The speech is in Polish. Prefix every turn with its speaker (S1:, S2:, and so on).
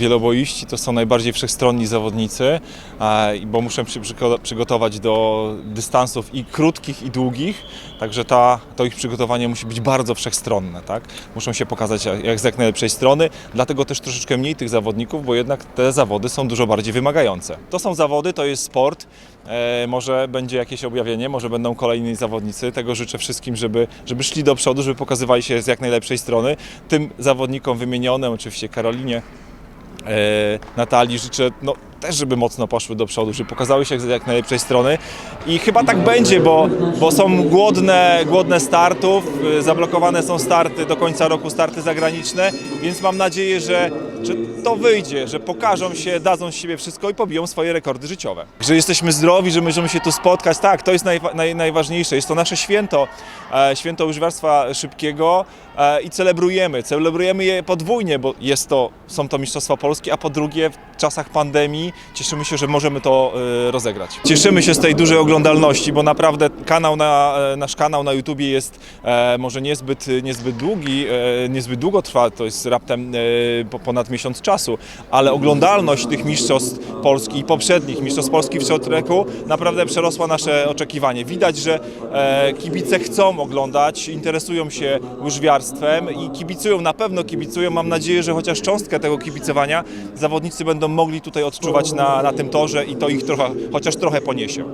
S1: Wieloboiści to są najbardziej wszechstronni zawodnicy, bo przygo- przygotować do dystansów i krótkich, i długich, także ta, to ich przygotowanie musi być bardzo wszechstronne. Tak? Muszą się pokazać jak z jak najlepszej strony, dlatego też troszeczkę mniej tych zawodników, bo jednak te zawody są dużo bardziej wymagające. To są zawody, to jest sport, e, może będzie jakieś objawienie, może będą kolejni zawodnicy, tego życzę wszystkim, żeby, żeby szli do przodu, żeby pokazywali się z jak najlepszej strony. Tym zawodnikom wymienionym, oczywiście Karolinie, Natalii życzę no, też, żeby mocno poszły do przodu, żeby pokazały się jak najlepszej strony. I chyba tak będzie, bo, bo są głodne, głodne startów, y, zablokowane są starty do końca roku, starty zagraniczne, więc mam nadzieję, że, że to wyjdzie, że pokażą się, dadzą z siebie wszystko i pobiją swoje rekordy życiowe. Że jesteśmy zdrowi, że możemy się tu spotkać, tak, to jest najwa- naj, najważniejsze, jest to nasze święto, e, święto łyżwiarstwa szybkiego e, i celebrujemy, celebrujemy je podwójnie, bo jest to, są to Mistrzostwa Polski, a po drugie w czasach pandemii cieszymy się, że możemy to e, rozegrać. Cieszymy się z tej dużej oglądalności, bo naprawdę kanał na, e, nasz kanał na YouTubie jest e, może niezbyt, niezbyt długi, e, niezbyt długo trwa, to jest raptem e, po miesiąc czasu, ale oglądalność tych Mistrzostw Polski i poprzednich Mistrzostw Polski w Shorttracku naprawdę przerosła nasze oczekiwanie. Widać, że e, kibice chcą oglądać, interesują się łyżwiarstwem i kibicują, na pewno kibicują. Mam nadzieję, że chociaż cząstkę tego kibicowania zawodnicy będą mogli tutaj odczuwać na, na tym torze i to ich trochę, chociaż trochę poniesie.